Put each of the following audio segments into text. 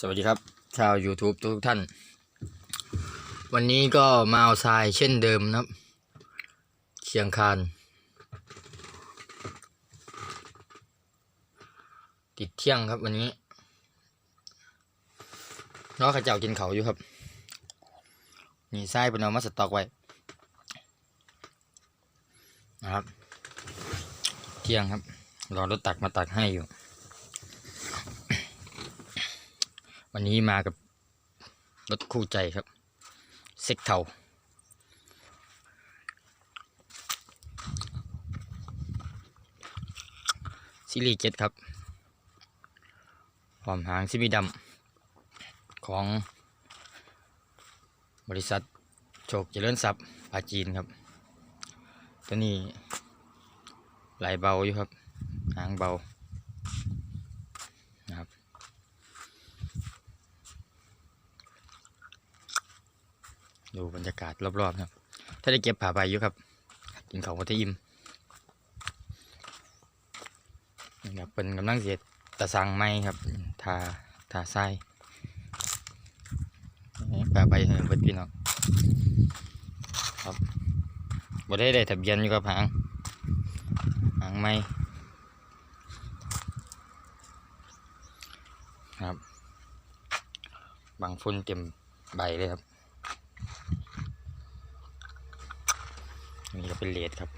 สวัสดีครับ ชาว YouTube ทุกท่าน วันนี้ก็มาเอาทรายเช่นเดิมนะครับเชียงคาน ติดเที่ยงครับวันนี้น้องขเจ้ากินเขาอยู่ครับ นี่ทรายเป็นเอามาสต็อกไว้ นะครับ เที่ยงครับ รอรถตักมาตักให้อยู่ วันนี้มากับรถคู่ใจครับเซ็กเทาซีรีส์เจ็ดครับหอมหางซิบิดำของบริษัทโชคเจริญทรัพย์ปาจีนครับ ตัวนี้ไหลเบาอยู่ครับ หางเบา นะครับ ดูบรรยากาศรอบๆนะครับ ถ้าได้เก็บผ่าใบอยู่ครับ กินของวัตอิ่มนี่ครับเป็นกำลังเสียตะสังไม้ครับทาทาทรายผ่าใบให้เบิดพี่น้องครับบ่ได้ได้ทะเบียนอยู่กับหางหางไม้ครับ บางฝุ่นเต็มใบเลยครับ นี่ก็เป็นเลดครับ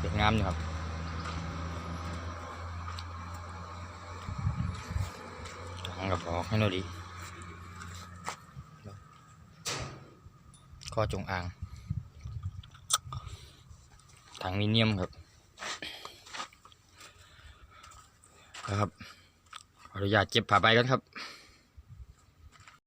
เด็กงามอยู่ครับหางกับออกให้หน่อยดีข้อจงอางถังมิเนียมครับนะครับขออนุญาตเก็บผ้าใบกันครับ